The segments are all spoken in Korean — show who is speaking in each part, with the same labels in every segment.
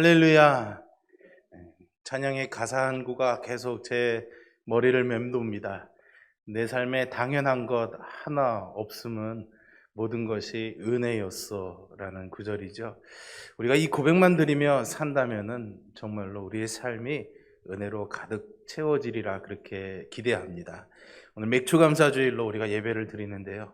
Speaker 1: 할렐루야. 찬양의 가사 한 구가 계속 제 머리를 맴돕니다. 내 삶에 당연한 것 하나 없음은 모든 것이 은혜였어 라는 구절이죠. 우리가 이 고백만 드리며 산다면은 정말로 우리의 삶이 은혜로 가득 채워지리라 그렇게 기대합니다. 오늘 맥주 감사주일로 우리가 예배를 드리는데요.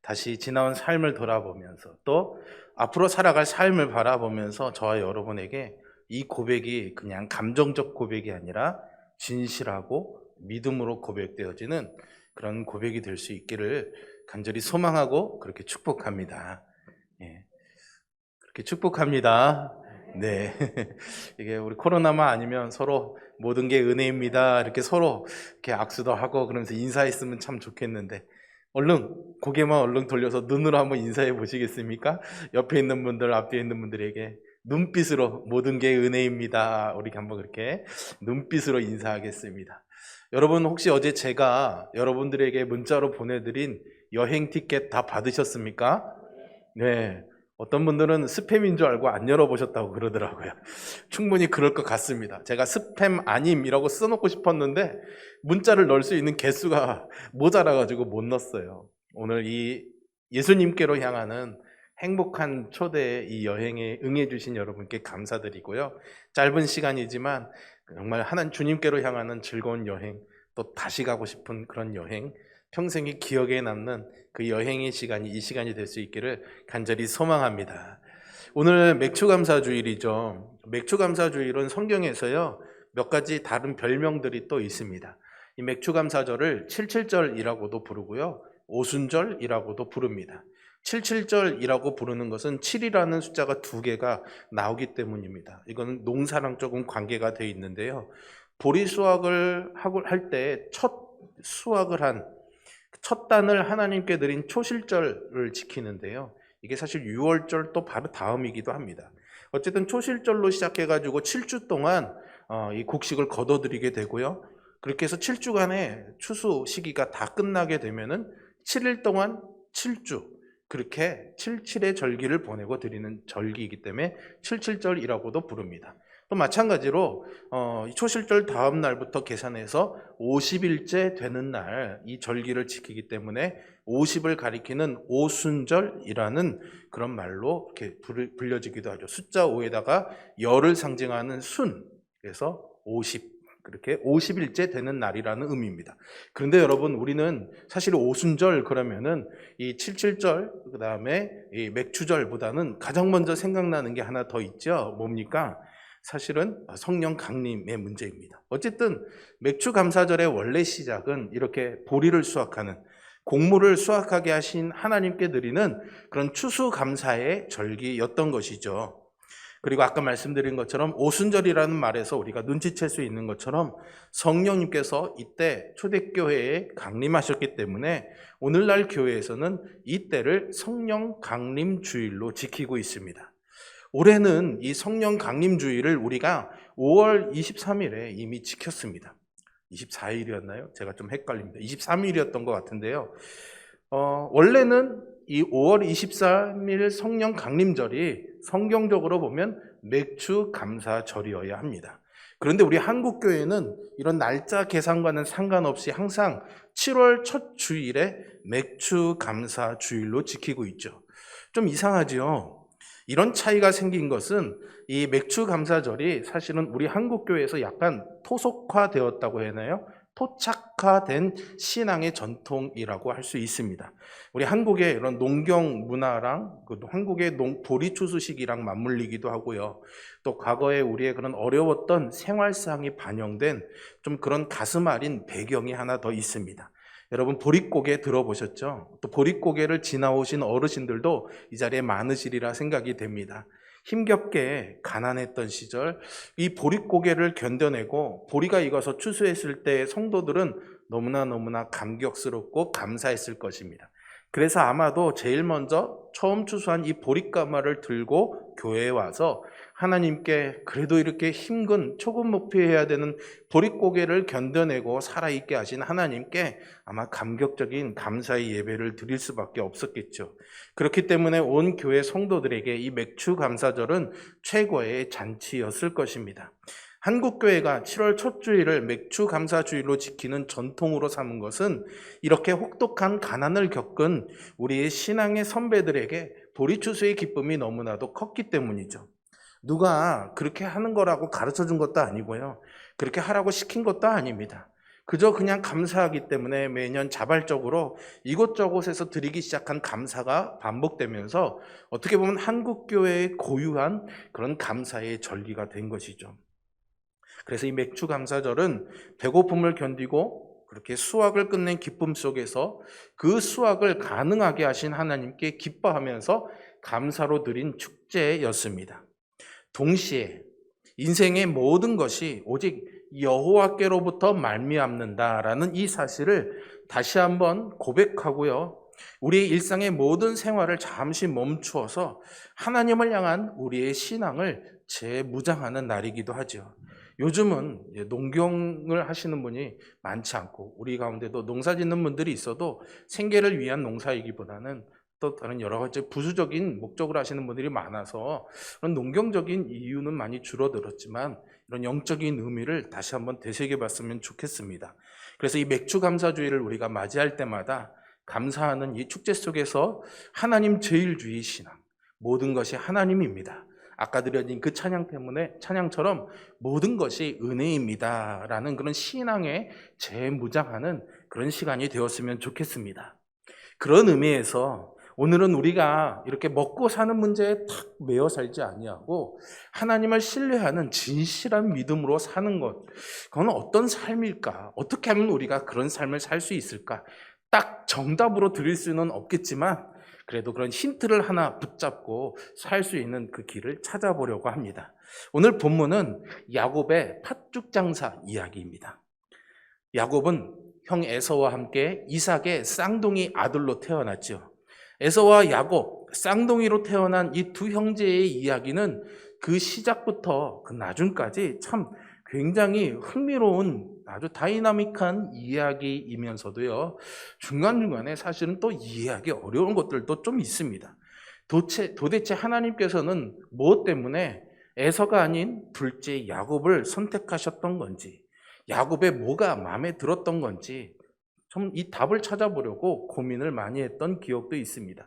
Speaker 1: 다시 지나온 삶을 돌아보면서 또 앞으로 살아갈 삶을 바라보면서 저와 여러분에게 이 고백이 그냥 감정적 고백이 아니라 진실하고 믿음으로 고백되어지는 그런 고백이 될 수 있기를 간절히 소망하고 그렇게 축복합니다. 예. 그렇게 축복합니다. 네. 이게 우리 코로나만 아니면 서로 모든 게 은혜입니다. 이렇게 서로 이렇게 악수도 하고 그러면서 인사했으면 참 좋겠는데 얼른 고개만 얼른 돌려서 눈으로 한번 인사해 보시겠습니까? 옆에 있는 분들, 앞에 있는 분들에게 눈빛으로 모든 게 은혜입니다. 우리 한번 그렇게 눈빛으로 인사하겠습니다. 여러분 혹시 어제 제가 여러분들에게 문자로 보내드린 여행 티켓 다 받으셨습니까? 네. 어떤 분들은 스팸인 줄 알고 안 열어보셨다고 그러더라고요. 충분히 그럴 것 같습니다. 제가 스팸 아님이라고 써놓고 싶었는데 문자를 넣을 수 있는 개수가 모자라가지고 못 넣었어요. 오늘 이 예수님께로 향하는 행복한 초대의 이 여행에 응해주신 여러분께 감사드리고요. 짧은 시간이지만 정말 하나님 주님께로 향하는 즐거운 여행, 또 다시 가고 싶은 그런 여행, 평생이 기억에 남는 그 여행의 시간이 이 시간이 될 수 있기를 간절히 소망합니다. 오늘 맥주감사주일이죠. 맥주감사주일은 성경에서요, 몇 가지 다른 별명들이 또 있습니다. 이 맥주감사절을 77절이라고도 부르고요, 오순절이라고도 부릅니다. 77절이라고 부르는 것은 7이라는 숫자가 두 개가 나오기 때문입니다. 이거는 농사랑 조금 관계가 되어 있는데요. 보리 수확을 할 때 첫 수확을 한 첫 단을 하나님께 드린 초실절을 지키는데요. 이게 사실 6월절 또 바로 다음이기도 합니다. 어쨌든 초실절로 시작해가지고 7주 동안 어, 이 곡식을 거둬들이게 되고요. 그렇게 해서 7주간의 추수 시기가 다 끝나게 되면은 7일 동안 7주 그렇게 77의 절기를 보내고 드리는 절기이기 때문에 77절이라고도 부릅니다. 또 마찬가지로 어, 초실절 다음 날부터 계산해서 50일째 되는 날 이 절기를 지키기 때문에 50을 가리키는 오순절이라는 그런 말로 이렇게 불려지기도 하죠. 숫자 5에다가 열을 상징하는 순 그래서 50 그렇게 50일째 되는 날이라는 의미입니다. 그런데 여러분, 우리는 사실 오순절 그러면은 이 77절, 그 다음에 이 맥주절보다는 가장 먼저 생각나는 게 하나 더 있죠. 뭡니까? 사실은 성령 강림의 문제입니다. 어쨌든 맥주 감사절의 원래 시작은 이렇게 보리를 수확하는 곡물을 수확하게 하신 하나님께 드리는 그런 추수 감사의 절기였던 것이죠. 그리고 아까 말씀드린 것처럼 오순절이라는 말에서 우리가 눈치챌 수 있는 것처럼 성령님께서 이때 초대교회에 강림하셨기 때문에 오늘날 교회에서는 이때를 성령 강림 주일로 지키고 있습니다. 올해는 이 성령 강림 주일을 우리가 5월 23일에 이미 지켰습니다. 24일이었나요? 제가 좀 헷갈립니다. 23일이었던 것 같은데요. 어, 원래는 이 5월 23일 성령 강림절이 성경적으로 보면 맥주 감사절이어야 합니다. 그런데 우리 한국 교회는 이런 날짜 계산과는 상관없이 항상 7월 첫 주일에 맥주 감사 주일로 지키고 있죠. 좀 이상하지요? 이런 차이가 생긴 것은 이 맥주 감사절이 사실은 우리 한국 교회에서 약간 토속화되었다고 해야 하나요? 토착화된 신앙의 전통이라고 할 수 있습니다. 우리 한국의 이런 농경 문화랑 그 한국의 농, 보리 추수식이랑 맞물리기도 하고요. 또 과거에 우리의 그런 어려웠던 생활상이 반영된 좀 그런 가슴 아린 배경이 하나 더 있습니다. 여러분 보릿고개 들어보셨죠? 또 보릿고개를 지나오신 어르신들도 이 자리에 많으시리라 생각이 됩니다. 힘겹게 가난했던 시절 이 보릿고개를 견뎌내고 보리가 익어서 추수했을 때 성도들은 너무나 너무나 감격스럽고 감사했을 것입니다. 그래서 아마도 제일 먼저 처음 추수한 이 보릿가마를 들고 교회에 와서 하나님께 그래도 이렇게 힘든 초급 목표해야 되는 보릿고개를 견뎌내고 살아있게 하신 하나님께 아마 감격적인 감사의 예배를 드릴 수밖에 없었겠죠. 그렇기 때문에 온 교회 성도들에게 이 맥주 감사절은 최고의 잔치였을 것입니다. 한국교회가 7월 첫 주일을 맥주 감사 주일로 지키는 전통으로 삼은 것은 이렇게 혹독한 가난을 겪은 우리의 신앙의 선배들에게 보리추수의 기쁨이 너무나도 컸기 때문이죠. 누가 그렇게 하는 거라고 가르쳐 준 것도 아니고요. 그렇게 하라고 시킨 것도 아닙니다. 그저 그냥 감사하기 때문에 매년 자발적으로 이곳저곳에서 드리기 시작한 감사가 반복되면서 어떻게 보면 한국교회의 고유한 그런 감사의 절기가 된 것이죠. 그래서 이 맥주 감사절은 배고픔을 견디고 그렇게 수확을 끝낸 기쁨 속에서 그 수확을 가능하게 하신 하나님께 기뻐하면서 감사로 드린 축제였습니다. 동시에 인생의 모든 것이 오직 여호와께로부터 말미암는다라는 이 사실을 다시 한번 고백하고요. 우리의 일상의 모든 생활을 잠시 멈추어서 하나님을 향한 우리의 신앙을 재무장하는 날이기도 하죠. 요즘은 농경을 하시는 분이 많지 않고 우리 가운데도 농사 짓는 분들이 있어도 생계를 위한 농사이기보다는 또 다른 여러 가지 부수적인 목적으로 하시는 분들이 많아서 그런 농경적인 이유는 많이 줄어들었지만 이런 영적인 의미를 다시 한번 되새겨 봤으면 좋겠습니다. 그래서 이 맥주 감사주의를 우리가 맞이할 때마다 감사하는 이 축제 속에서 하나님 제일주의 신앙, 모든 것이 하나님입니다. 아까 드려진 그 찬양 때문에 찬양처럼 모든 것이 은혜입니다라는 그런 신앙에 재무장하는 그런 시간이 되었으면 좋겠습니다. 그런 의미에서 오늘은 우리가 이렇게 먹고 사는 문제에 탁 매여 살지 아니하고 하나님을 신뢰하는 진실한 믿음으로 사는 것 그건 어떤 삶일까? 어떻게 하면 우리가 그런 삶을 살 수 있을까? 딱 정답으로 드릴 수는 없겠지만 그래도 그런 힌트를 하나 붙잡고 살 수 있는 그 길을 찾아보려고 합니다. 오늘 본문은 야곱의 팥죽 장사 이야기입니다. 야곱은 형 에서와 함께 이삭의 쌍둥이 아들로 태어났죠. 에서와 야곱, 쌍둥이로 태어난 이 두 형제의 이야기는 그 시작부터 그 나중까지 참 굉장히 흥미로운 아주 다이나믹한 이야기이면서도요, 중간중간에 사실은 또 이해하기 어려운 것들도 좀 있습니다. 도대체, 도대체 하나님께서는 무엇 때문에 에서가 아닌 둘째 야곱을 선택하셨던 건지, 야곱의 뭐가 마음에 들었던 건지, 좀 이 답을 찾아보려고 고민을 많이 했던 기억도 있습니다.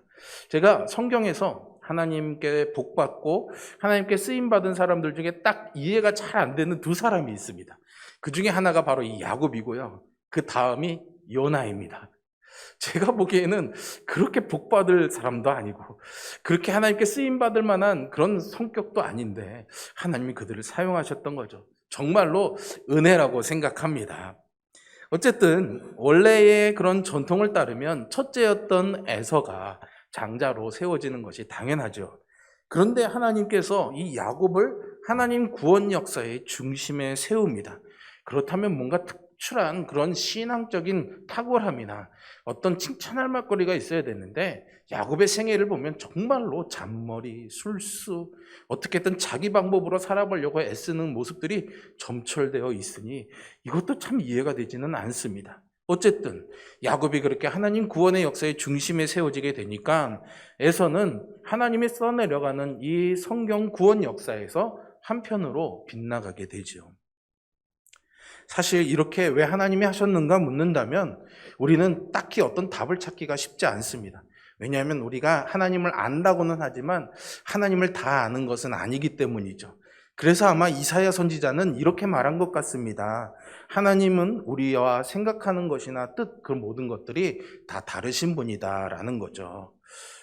Speaker 1: 제가 성경에서 하나님께 복받고 하나님께 쓰임받은 사람들 중에 딱 이해가 잘 안 되는 두 사람이 있습니다. 그 중에 하나가 바로 이 야곱이고요. 그 다음이 요나입니다. 제가 보기에는 그렇게 복받을 사람도 아니고 그렇게 하나님께 쓰임받을 만한 그런 성격도 아닌데 하나님이 그들을 사용하셨던 거죠. 정말로 은혜라고 생각합니다. 어쨌든 원래의 그런 전통을 따르면 첫째였던 에서가 장자로 세워지는 것이 당연하죠. 그런데 하나님께서 이 야곱을 하나님 구원 역사의 중심에 세웁니다. 그렇다면 뭔가 특 출한 그런 신앙적인 탁월함이나 어떤 칭찬할 만거리가 있어야 되는데 야곱의 생애를 보면 정말로 잔머리, 술수, 어떻게든 자기 방법으로 살아보려고 애쓰는 모습들이 점철되어 있으니 이것도 참 이해가 되지는 않습니다. 어쨌든 야곱이 그렇게 하나님 구원의 역사의 중심에 세워지게 되니까 에서는 하나님이 써내려가는 이 성경 구원 역사에서 한편으로 빗나가게 되죠. 사실 이렇게 왜 하나님이 하셨는가 묻는다면 우리는 딱히 어떤 답을 찾기가 쉽지 않습니다. 왜냐하면 우리가 하나님을 안다고는 하지만 하나님을 다 아는 것은 아니기 때문이죠. 그래서 아마 이사야 선지자는 이렇게 말한 것 같습니다. 하나님은 우리와 생각하는 것이나 뜻, 그 모든 것들이 다 다르신 분이다라는 거죠.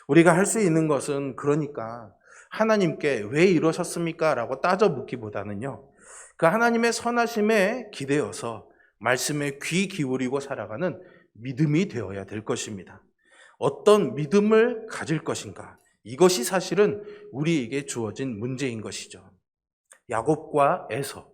Speaker 1: 우리가 할 수 있는 것은 그러니까 하나님께 왜 이러셨습니까? 라고 따져 묻기보다는요. 그 하나님의 선하심에 기대어서 말씀에 귀 기울이고 살아가는 믿음이 되어야 될 것입니다. 어떤 믿음을 가질 것인가? 이것이 사실은 우리에게 주어진 문제인 것이죠. 야곱과 에서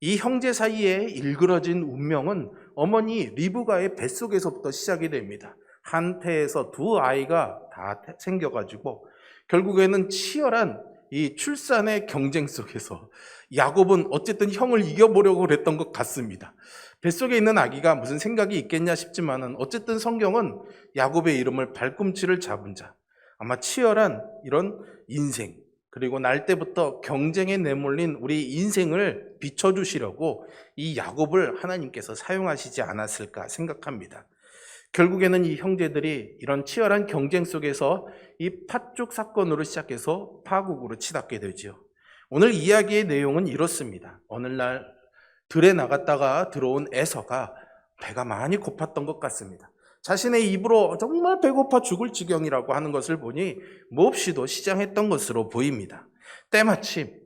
Speaker 1: 이 형제 사이에 일그러진 운명은 어머니 리브가의 뱃속에서부터 시작이 됩니다. 한 태에서 두 아이가 다 생겨가지고 결국에는 치열한 이 출산의 경쟁 속에서 야곱은 어쨌든 형을 이겨보려고 그랬던 것 같습니다. 뱃속에 있는 아기가 무슨 생각이 있겠냐 싶지만은 어쨌든 성경은 야곱의 이름을 발꿈치를 잡은 자, 아마 치열한 이런 인생, 그리고 날 때부터 경쟁에 내몰린 우리 인생을 비춰주시려고 이 야곱을 하나님께서 사용하시지 않았을까 생각합니다. 결국에는 이 형제들이 이런 치열한 경쟁 속에서 이 팥죽 사건으로 시작해서 파국으로 치닫게 되지요. 오늘 이야기의 내용은 이렇습니다. 어느 날 들에 나갔다가 들어온 에서가 배가 많이 고팠던 것 같습니다. 자신의 입으로 정말 배고파 죽을 지경이라고 하는 것을 보니 몹시도 시장했던 것으로 보입니다. 때마침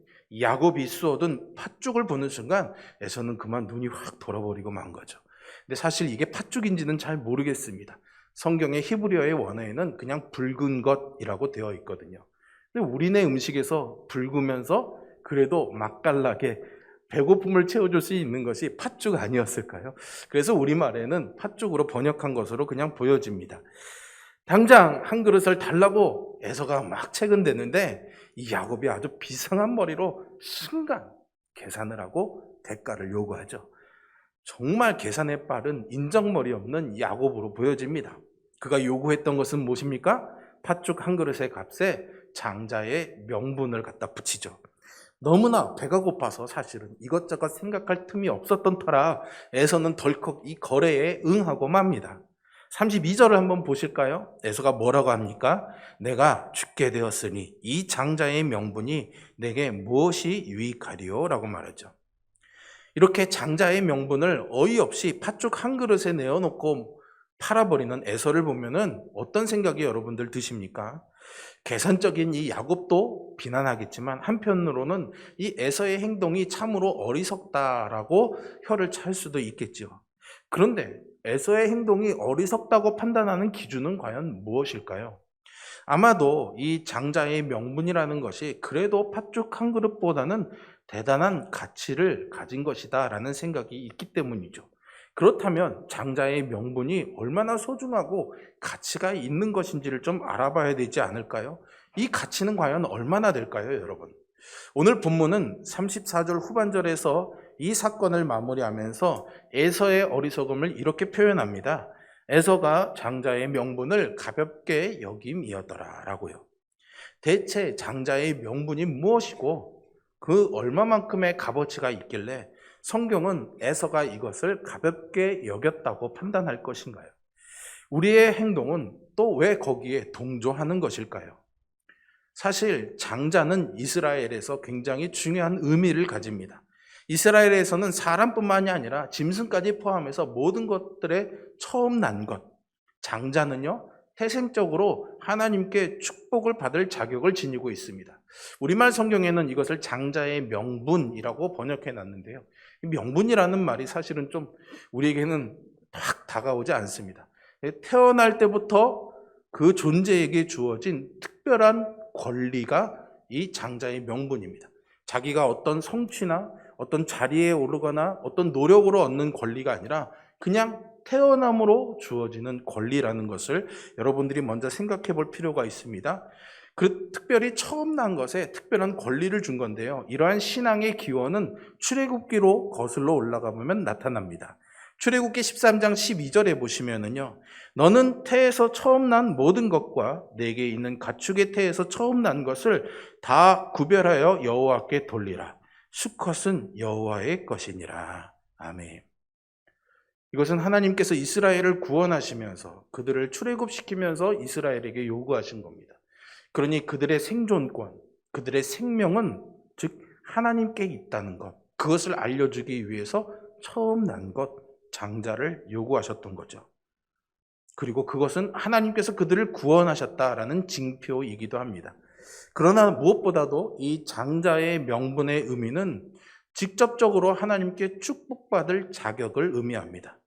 Speaker 1: 야곱이 쏘든 팥죽을 보는 순간 에서는 그만 눈이 확 돌아버리고 만 거죠. 근데 사실 이게 팥죽인지는 잘 모르겠습니다. 성경의 히브리어의 원어에는 그냥 붉은 것이라고 되어 있거든요. 우리네 음식에서 붉으면서 그래도 맛깔나게 배고픔을 채워줄 수 있는 것이 팥죽 아니었을까요? 그래서 우리말에는 팥죽으로 번역한 것으로 그냥 보여집니다. 당장 한 그릇을 달라고 에서가 막 채근대는데 이 야곱이 아주 비상한 머리로 순간 계산을 하고 대가를 요구하죠. 정말 계산에 빠른 인정머리 없는 야곱으로 보여집니다. 그가 요구했던 것은 무엇입니까? 팥죽 한 그릇의 값에 장자의 명분을 갖다 붙이죠. 너무나 배가 고파서 사실은 이것저것 생각할 틈이 없었던 터라 에서는 덜컥 이 거래에 응하고 맙니다. 32절을 한번 보실까요? 에서가 뭐라고 합니까? 내가 죽게 되었으니 이 장자의 명분이 내게 무엇이 유익하리요? 라고 말하죠. 이렇게 장자의 명분을 어이없이 팥죽 한 그릇에 내어놓고 팔아버리는 에서를 보면은 어떤 생각이 여러분들 드십니까? 계산적인 이 야곱도 비난하겠지만 한편으로는 이 에서의 행동이 참으로 어리석다라고 혀를 찰 수도 있겠지요. 그런데 에서의 행동이 어리석다고 판단하는 기준은 과연 무엇일까요? 아마도 이 장자의 명분이라는 것이 그래도 팥죽 한 그릇보다는 대단한 가치를 가진 것이다라는 생각이 있기 때문이죠. 그렇다면 장자의 명분이 얼마나 소중하고 가치가 있는 것인지를 좀 알아봐야 되지 않을까요? 이 가치는 과연 얼마나 될까요, 여러분? 오늘 본문은 34절 후반절에서 이 사건을 마무리하면서 에서의 어리석음을 이렇게 표현합니다. 에서가 장자의 명분을 가볍게 여김이었더라라고요. 대체 장자의 명분이 무엇이고 그 얼마만큼의 값어치가 있길래 성경은 에서가 이것을 가볍게 여겼다고 판단할 것인가요? 우리의 행동은 또 왜 거기에 동조하는 것일까요? 사실 장자는 이스라엘에서 굉장히 중요한 의미를 가집니다. 이스라엘에서는 사람뿐만이 아니라 짐승까지 포함해서 모든 것들의 처음 난 것, 장자는요, 태생적으로 하나님께 축복을 받을 자격을 지니고 있습니다. 우리말 성경에는 이것을 장자의 명분이라고 번역해 놨는데요. 명분이라는 말이 사실은 좀 우리에게는 확 다가오지 않습니다. 태어날 때부터 그 존재에게 주어진 특별한 권리가 이 장자의 명분입니다. 자기가 어떤 성취나 어떤 자리에 오르거나 어떤 노력으로 얻는 권리가 아니라 그냥 태어남으로 주어지는 권리라는 것을 여러분들이 먼저 생각해 볼 필요가 있습니다. 그 특별히 처음 난 것에 특별한 권리를 준 건데요. 이러한 신앙의 기원은 출애굽기로 거슬러 올라가 보면 나타납니다. 출애굽기 13장 12절에 보시면은요. 너는 태에서 처음 난 모든 것과 내게 있는 가축의 태에서 처음 난 것을 다 구별하여 여호와께 돌리라. 수컷은 여호와의 것이니라. 아멘. 이것은 하나님께서 이스라엘을 구원하시면서 그들을 출애굽시키면서 이스라엘에게 요구하신 겁니다. 그러니 그들의 생존권, 그들의 생명은 즉 하나님께 있다는 것, 그것을 알려주기 위해서 처음 난 것, 장자를 요구하셨던 거죠. 그리고 그것은 하나님께서 그들을 구원하셨다라는 징표이기도 합니다. 그러나 무엇보다도 이 장자의 명분의 의미는 직접적으로 하나님께 축복받을 자격을 의미합니다.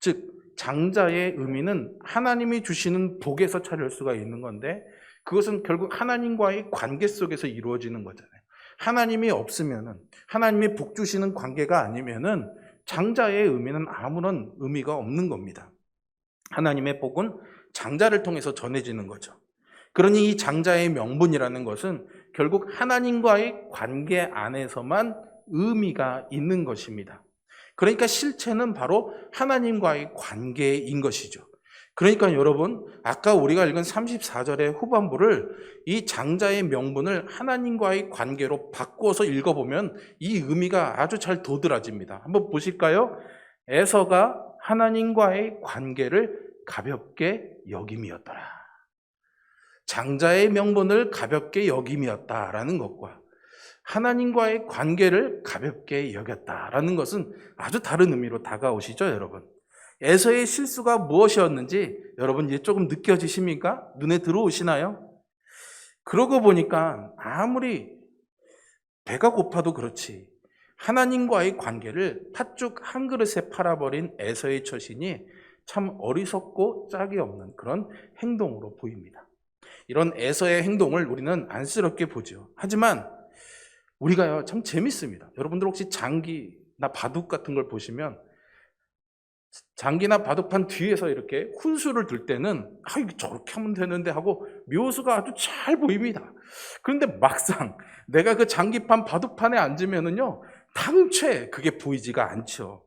Speaker 1: 즉, 장자의 의미는 하나님이 주시는 복에서 찾을 수가 있는 건데 그것은 결국 하나님과의 관계 속에서 이루어지는 거잖아요. 하나님이 없으면은 하나님이 복 주시는 관계가 아니면은 장자의 의미는 아무런 의미가 없는 겁니다. 하나님의 복은 장자를 통해서 전해지는 거죠. 그러니 이 장자의 명분이라는 것은 결국 하나님과의 관계 안에서만 의미가 있는 것입니다. 그러니까 실체는 바로 하나님과의 관계인 것이죠. 그러니까 여러분, 아까 우리가 읽은 34절의 후반부를 이 장자의 명분을 하나님과의 관계로 바꾸어서 읽어보면 이 의미가 아주 잘 도드라집니다. 한번 보실까요? 에서가 하나님과의 관계를 가볍게 여김이었더라. 장자의 명분을 가볍게 여김이었다라는 것과 하나님과의 관계를 가볍게 여겼다라는 것은 아주 다른 의미로 다가오시죠, 여러분. 에서의 실수가 무엇이었는지 여러분 이제 조금 느껴지십니까? 눈에 들어오시나요? 그러고 보니까 아무리 배가 고파도 그렇지 하나님과의 관계를 팥죽 한 그릇에 팔아버린 에서의 처신이 참 어리석고 짝이 없는 그런 행동으로 보입니다. 이런 에서의 행동을 우리는 안쓰럽게 보죠. 하지만 우리가요 참 재밌습니다. 여러분들 혹시 장기나 바둑 같은 걸 보시면 장기나 바둑판 뒤에서 이렇게 훈수를 들 때는 아 이거 저렇게 하면 되는데 하고 묘수가 아주 잘 보입니다. 그런데 막상 내가 그 장기판 바둑판에 앉으면은요 당최 그게 보이지가 않죠.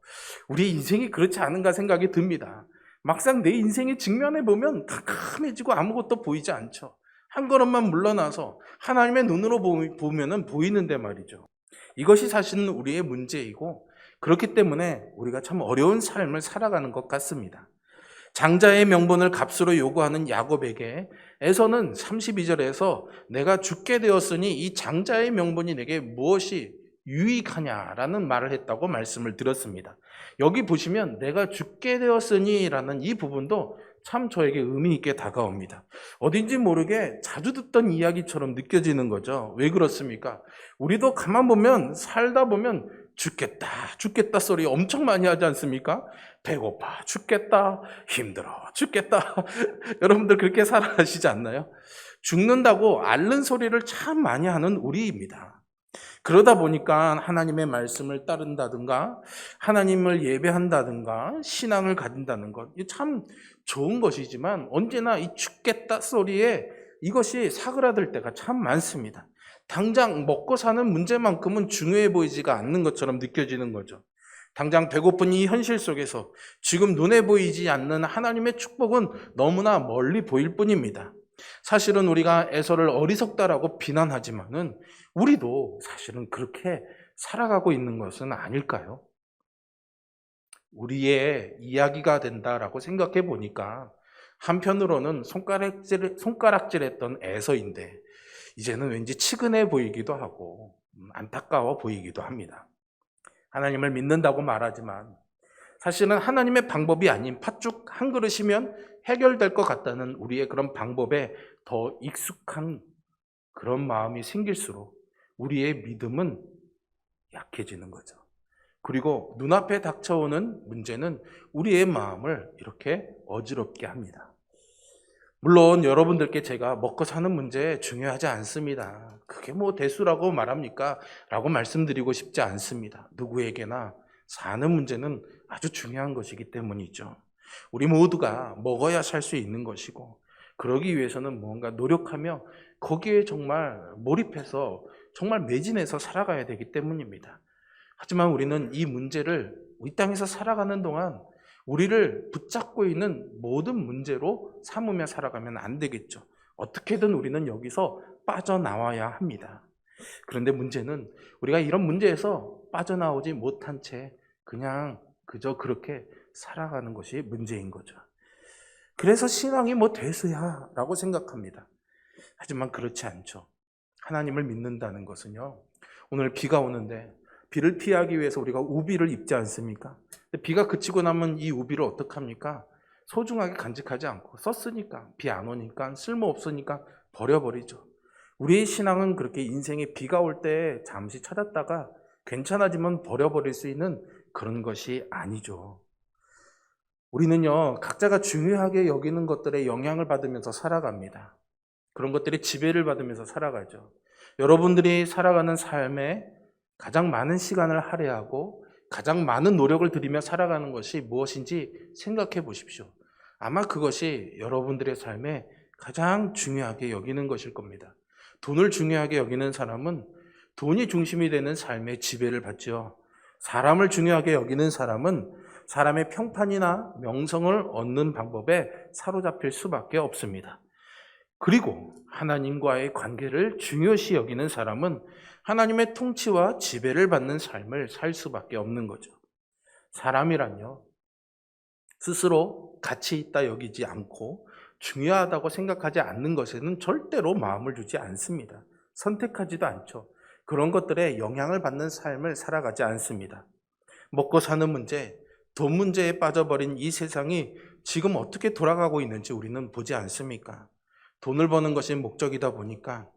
Speaker 1: 우리 인생이 그렇지 않은가 생각이 듭니다. 막상 내 인생의 직면에 보면 캄캄해지고 아무것도 보이지 않죠. 한 걸음만 물러나서 하나님의 눈으로 보면은 보이는데 말이죠. 이것이 사실은 우리의 문제이고 그렇기 때문에 우리가 참 어려운 삶을 살아가는 것 같습니다. 장자의 명분을 값으로 요구하는 야곱에게 에서는 32절에서 내가 죽게 되었으니 이 장자의 명분이 내게 무엇이 유익하냐라는 말을 했다고 말씀을 드렸습니다. 여기 보시면 내가 죽게 되었으니라는 이 부분도 참 저에게 의미 있게 다가옵니다. 어딘지 모르게 자주 듣던 이야기처럼 느껴지는 거죠. 왜 그렇습니까? 우리도 가만 보면 살다 보면 죽겠다, 죽겠다 소리 엄청 많이 하지 않습니까? 배고파, 죽겠다, 힘들어, 죽겠다. 여러분들 그렇게 살아가시지 않나요? 죽는다고 앓는 소리를 참 많이 하는 우리입니다. 그러다 보니까 하나님의 말씀을 따른다든가, 하나님을 예배한다든가, 신앙을 가진다는 것, 참 좋은 것이지만 언제나 이 죽겠다 소리에 이것이 사그라들 때가 참 많습니다. 당장 먹고 사는 문제만큼은 중요해 보이지가 않는 것처럼 느껴지는 거죠. 당장 배고픈 이 현실 속에서 지금 눈에 보이지 않는 하나님의 축복은 너무나 멀리 보일 뿐입니다. 사실은 우리가 에서를 어리석다라고 비난하지만은 우리도 사실은 그렇게 살아가고 있는 것은 아닐까요? 우리의 이야기가 된다라고 생각해 보니까 한편으로는 손가락질, 손가락질했던 에서인데 이제는 왠지 치근해 보이기도 하고 음, 안타까워 보이기도 합니다. 하나님을 믿는다고 말하지만 사실은 하나님의 방법이 아닌 팥죽 한 그릇이면 해결될 것 같다는 우리의 그런 방법에 더 익숙한 그런 마음이 생길수록 우리의 믿음은 약해지는 거죠. 그리고 눈앞에 닥쳐오는 문제는 우리의 마음을 이렇게 어지럽게 합니다. 물론 여러분들께 제가 먹고 사는 문제 중요하지 않습니다. 그게 뭐 대수라고 말합니까? 라고 말씀드리고 싶지 않습니다. 누구에게나 사는 문제는 아주 중요한 것이기 때문이죠. 우리 모두가 먹어야 살 수 있는 것이고, 그러기 위해서는 뭔가 노력하며 거기에 정말 몰입해서 정말 매진해서 살아가야 되기 때문입니다. 하지만 우리는 이 문제를 이 땅에서 살아가는 동안 우리를 붙잡고 있는 모든 문제로 삼으며 살아가면 안 되겠죠. 어떻게든 우리는 여기서 빠져나와야 합니다. 그런데 문제는 우리가 이런 문제에서 빠져나오지 못한 채 그냥 그저 그렇게 살아가는 것이 문제인 거죠. 그래서 신앙이 뭐 대수야 라고 생각합니다. 하지만 그렇지 않죠. 하나님을 믿는다는 것은요. 오늘 비가 오는데 비를 피하기 위해서 우리가 우비를 입지 않습니까? 비가 그치고 나면 이 우비를 어떡합니까? 소중하게 간직하지 않고 썼으니까 비 안 오니까 쓸모 없으니까 버려버리죠. 우리의 신앙은 그렇게 인생에 비가 올 때 잠시 찾았다가 괜찮아지면 버려버릴 수 있는 그런 것이 아니죠. 우리는요, 각자가 중요하게 여기는 것들에 영향을 받으면서 살아갑니다. 그런 것들이 지배를 받으면서 살아가죠. 여러분들이 살아가는 삶에 가장 많은 시간을 할애하고 가장 많은 노력을 들이며 살아가는 것이 무엇인지 생각해 보십시오. 아마 그것이 여러분들의 삶에 가장 중요하게 여기는 것일 겁니다. 돈을 중요하게 여기는 사람은 돈이 중심이 되는 삶의 지배를 받죠. 사람을 중요하게 여기는 사람은 사람의 평판이나 명성을 얻는 방법에 사로잡힐 수밖에 없습니다. 그리고 하나님과의 관계를 중요시 여기는 사람은 하나님의 통치와 지배를 받는 삶을 살 수밖에 없는 거죠. 사람이란요, 스스로 가치 있다 여기지 않고 중요하다고 생각하지 않는 것에는 절대로 마음을 주지 않습니다. 선택하지도 않죠. 그런 것들에 영향을 받는 삶을 살아가지 않습니다. 먹고 사는 문제, 돈 문제에 빠져버린 이 세상이 지금 어떻게 돌아가고 있는지 우리는 보지 않습니까? 돈을 버는 것이 목적이다 보니까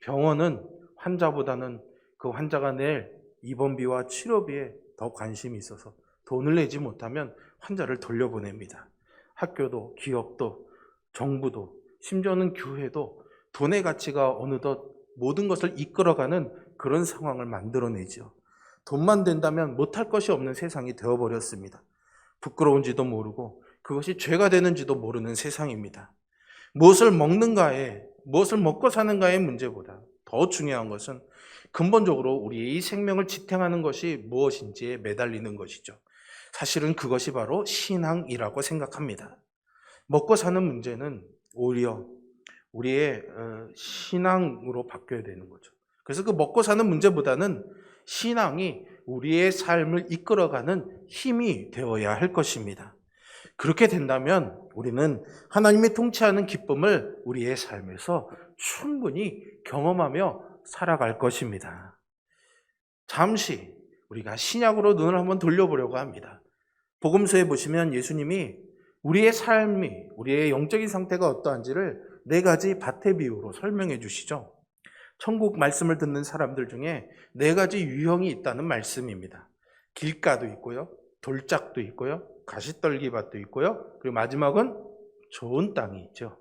Speaker 1: 병원은 환자보다는 그 환자가 낼 입원비와 치료비에 더 관심이 있어서 돈을 내지 못하면 환자를 돌려보냅니다. 학교도 기업도 정부도 심지어는 교회도 돈의 가치가 어느덧 모든 것을 이끌어가는 그런 상황을 만들어내죠. 돈만 된다면 못할 것이 없는 세상이 되어버렸습니다. 부끄러운지도 모르고 그것이 죄가 되는지도 모르는 세상입니다. 무엇을 먹는가에, 무엇을 먹고 사는가의 문제보다 더 중요한 것은 근본적으로 우리의 이 생명을 지탱하는 것이 무엇인지에 매달리는 것이죠. 사실은 그것이 바로 신앙이라고 생각합니다. 먹고 사는 문제는 오히려 우리의 어, 신앙으로 바뀌어야 되는 거죠. 그래서 그 먹고 사는 문제보다는 신앙이 우리의 삶을 이끌어가는 힘이 되어야 할 것입니다. 그렇게 된다면 우리는 하나님의 통치하는 기쁨을 우리의 삶에서 충분히 경험하며 살아갈 것입니다. 잠시 우리가 신약으로 눈을 한번 돌려보려고 합니다. 복음서에 보시면 예수님이 우리의 삶이, 우리의 영적인 상태가 어떠한지를 네 가지 밭의 비유로 설명해 주시죠. 천국 말씀을 듣는 사람들 중에 네 가지 유형이 있다는 말씀입니다. 길가도 있고요, 돌짝도 있고요, 가시떨기밭도 있고요, 그리고 마지막은 좋은 땅이 있죠.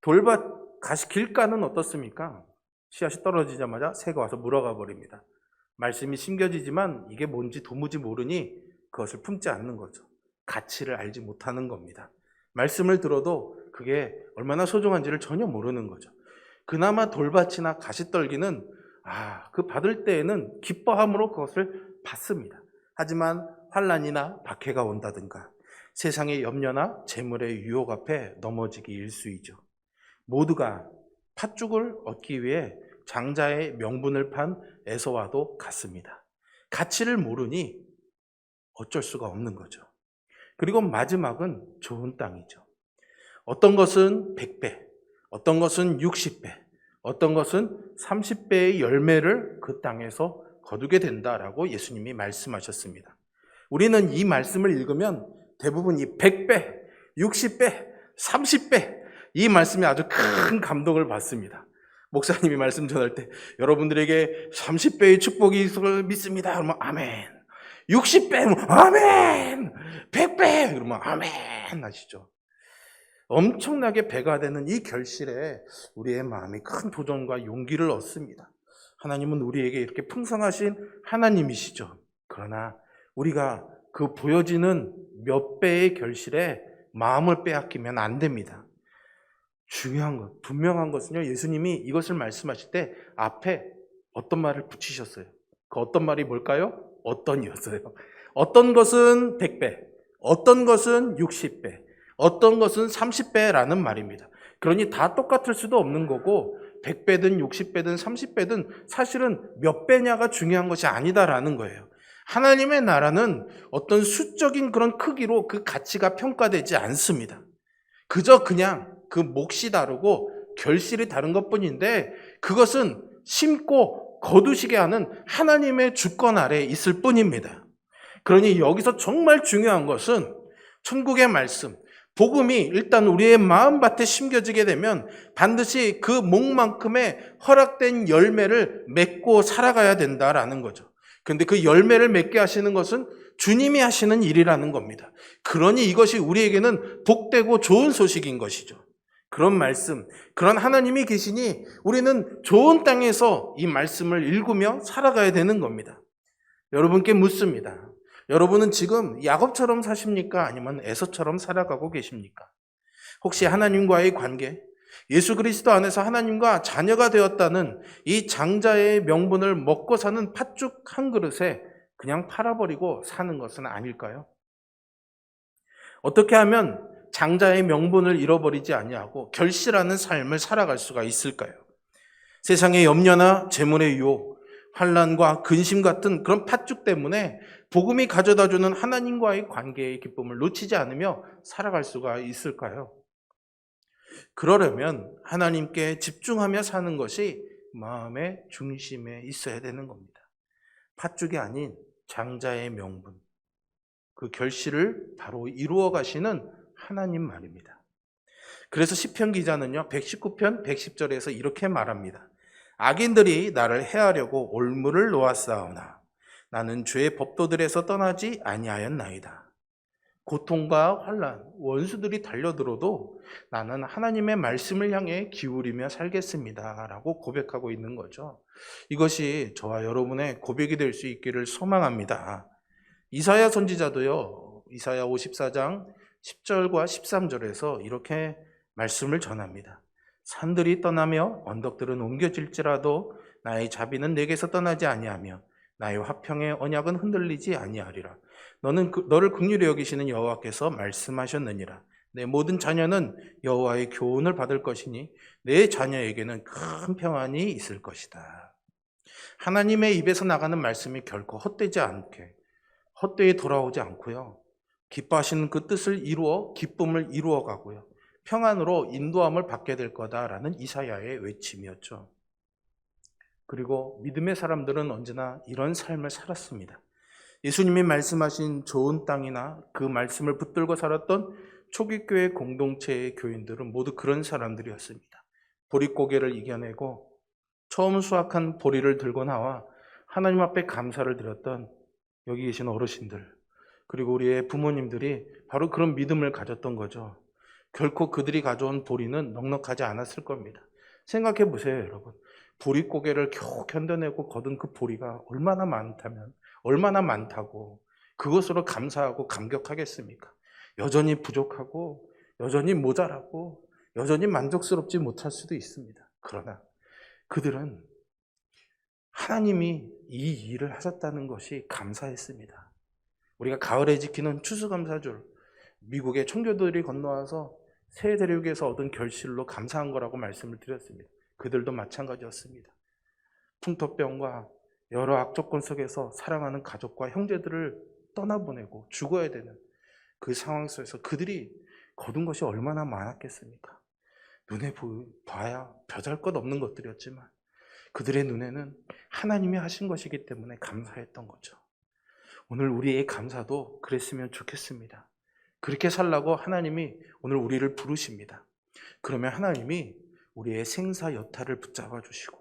Speaker 1: 돌밭, 가시, 길가는 어떻습니까? 씨앗이 떨어지자마자 새가 와서 물어가 버립니다. 말씀이 심겨지지만 이게 뭔지 도무지 모르니 그것을 품지 않는 거죠. 가치를 알지 못하는 겁니다. 말씀을 들어도 그게 얼마나 소중한지를 전혀 모르는 거죠. 그나마 돌밭이나 가시떨기는 아, 그 받을 때에는 기뻐함으로 그것을 받습니다. 하지만 환란이나 박해가 온다든가 세상의 염려나 재물의 유혹 앞에 넘어지기 일수이죠. 모두가 팥죽을 얻기 위해 장자의 명분을 판 에서와도 같습니다. 가치를 모르니 어쩔 수가 없는 거죠. 그리고 마지막은 좋은 땅이죠. 어떤 것은 100배, 어떤 것은 60배, 어떤 것은 30배의 열매를 그 땅에서 거두게 된다라고 예수님이 말씀하셨습니다. 우리는 이 말씀을 읽으면 대부분 이 100배, 60배, 30배 이 말씀이 아주 큰 감동을 받습니다. 목사님이 말씀 전할 때 여러분들에게 30배의 축복이 있을 믿습니다. 그러면 아멘. 60배, 아멘! 100배! 그러면 아멘! 하시죠. 엄청나게 배가 되는 이 결실에 우리의 마음이 큰 도전과 용기를 얻습니다. 하나님은 우리에게 이렇게 풍성하신 하나님이시죠. 그러나 우리가 그 보여지는 몇 배의 결실에 마음을 빼앗기면 안 됩니다. 중요한 것, 분명한 것은요, 예수님이 이것을 말씀하실 때 앞에 어떤 말을 붙이셨어요. 그 어떤 말이 뭘까요? 어떤이었어요. 어떤 것은 100배, 어떤 것은 60배, 어떤 것은 30배라는 말입니다. 그러니 다 똑같을 수도 없는 거고 100배든 60배든 30배든 사실은 몇 배냐가 중요한 것이 아니다라는 거예요. 하나님의 나라는 어떤 수적인 그런 크기로 그 가치가 평가되지 않습니다. 그저 그냥 그 몫이 다르고 결실이 다른 것 뿐인데 그것은 심고 거두시게 하는 하나님의 주권 아래에 있을 뿐입니다. 그러니 여기서 정말 중요한 것은 천국의 말씀, 복음이 일단 우리의 마음밭에 심겨지게 되면 반드시 그 목만큼의 허락된 열매를 맺고 살아가야 된다라는 거죠. 근데 그 열매를 맺게 하시는 것은 주님이 하시는 일이라는 겁니다. 그러니 이것이 우리에게는 복되고 좋은 소식인 것이죠. 그런 말씀, 그런 하나님이 계시니 우리는 좋은 땅에서 이 말씀을 읽으며 살아가야 되는 겁니다. 여러분께 묻습니다. 여러분은 지금 야곱처럼 사십니까? 아니면 에서처럼 살아가고 계십니까? 혹시 하나님과의 관계, 예수 그리스도 안에서 하나님과 자녀가 되었다는 이 장자의 명분을 먹고 사는 팥죽 한 그릇에 그냥 팔아버리고 사는 것은 아닐까요? 어떻게 하면 장자의 명분을 잃어버리지 아니하고 결실하는 삶을 살아갈 수가 있을까요? 세상의 염려나 재물의 유혹, 환란과 근심 같은 그런 팥죽 때문에 복음이 가져다주는 하나님과의 관계의 기쁨을 놓치지 않으며 살아갈 수가 있을까요? 그러려면 하나님께 집중하며 사는 것이 마음의 중심에 있어야 되는 겁니다. 팥죽이 아닌 장자의 명분, 그 결실을 바로 이루어 가시는 하나님 말입니다. 그래서 시편 기자는요, 119편 110절에서 이렇게 말합니다. 악인들이 나를 해하려고 올무를 놓았사오나 나는 죄의 법도들에서 떠나지 아니하였나이다. 고통과 환란, 원수들이 달려들어도 나는 하나님의 말씀을 향해 기울이며 살겠습니다. 라고 고백하고 있는 거죠. 이것이 저와 여러분의 고백이 될 수 있기를 소망합니다. 이사야 선지자도요, 이사야 54장 10절과 13절에서 이렇게 말씀을 전합니다. 산들이 떠나며 언덕들은 옮겨질지라도 나의 자비는 내게서 떠나지 아니하며 나의 화평의 언약은 흔들리지 아니하리라. 너는 그, 너를 긍휼히 여기시는 여호와께서 말씀하셨느니라. 내 모든 자녀는 여호와의 교훈을 받을 것이니 내 자녀에게는 큰 평안이 있을 것이다. 하나님의 입에서 나가는 말씀이 결코 헛되지 않게 헛되이 돌아오지 않고요. 기뻐하시는 그 뜻을 이루어 기쁨을 이루어 가고요. 평안으로 인도함을 받게 될 거다라는 이사야의 외침이었죠. 그리고 믿음의 사람들은 언제나 이런 삶을 살았습니다. 예수님이 말씀하신 좋은 땅이나 그 말씀을 붙들고 살았던 초기 교회 공동체의 교인들은 모두 그런 사람들이었습니다. 보릿고개를 이겨내고 처음 수확한 보리를 들고 나와 하나님 앞에 감사를 드렸던 여기 계신 어르신들, 그리고 우리의 부모님들이 바로 그런 믿음을 가졌던 거죠. 결코 그들이 가져온 보리는 넉넉하지 않았을 겁니다. 생각해 보세요, 여러분. 보릿고개를 겨우 견뎌내고 거둔 그 보리가 얼마나 많다면, 얼마나 많다고 그것으로 감사하고 감격하겠습니까? 여전히 부족하고, 여전히 모자라고, 여전히 만족스럽지 못할 수도 있습니다. 그러나 그들은 하나님이 이 일을 하셨다는 것이 감사했습니다. 우리가 가을에 지키는 추수감사절, 미국의 청교도들이 건너와서 새 대륙에서 얻은 결실로 감사한 거라고 말씀을 드렸습니다. 그들도 마찬가지였습니다. 풍토병과 여러 악조건 속에서 사랑하는 가족과 형제들을 떠나보내고 죽어야 되는 그 상황 속에서 그들이 거둔 것이 얼마나 많았겠습니까? 눈에 봐야 벼잘 것 없는 것들이었지만 그들의 눈에는 하나님이 하신 것이기 때문에 감사했던 거죠. 오늘 우리의 감사도 그랬으면 좋겠습니다. 그렇게 살라고 하나님이 오늘 우리를 부르십니다. 그러면 하나님이 우리의 생사 여타를 붙잡아 주시고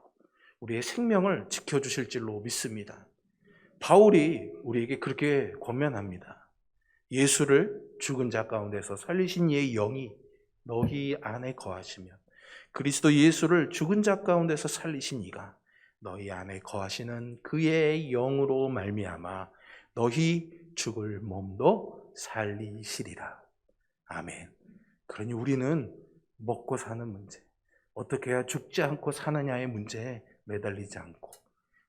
Speaker 1: 우리의 생명을 지켜 주실 줄로 믿습니다. 바울이 우리에게 그렇게 권면합니다. 예수를 죽은 자 가운데서 살리신 이의 영이 너희 안에 거하시면 그리스도 예수를 죽은 자 가운데서 살리신 이가 너희 안에 거하시는 그의 영으로 말미암아 너희 죽을 몸도 살리시리라. 아멘. 그러니 우리는 먹고 사는 문제, 어떻게 해야 죽지 않고 사느냐의 문제에 매달리지 않고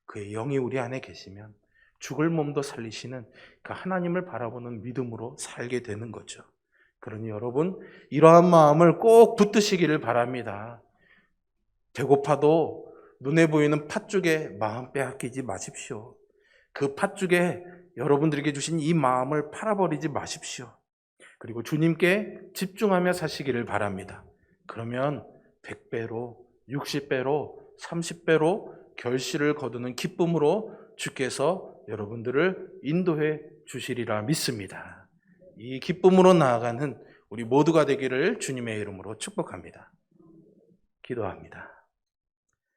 Speaker 1: 그의 영이 우리 안에 계시면 죽을 몸도 살리시는 그 하나님을 바라보는 믿음으로 살게 되는 거죠. 그러니 여러분, 이러한 마음을 꼭 붙드시기를 바랍니다. 배고파도 눈에 보이는 팥죽에 마음 빼앗기지 마십시오. 그 팥죽에 여러분들에게 주신 이 마음을 팔아버리지 마십시오. 그리고 주님께 집중하며 사시기를 바랍니다. 그러면 100배로, 60배로, 30배로 결실을 거두는 기쁨으로 주께서 여러분들을 인도해 주시리라 믿습니다. 이 기쁨으로 나아가는 우리 모두가 되기를 주님의 이름으로 축복합니다. 기도합니다.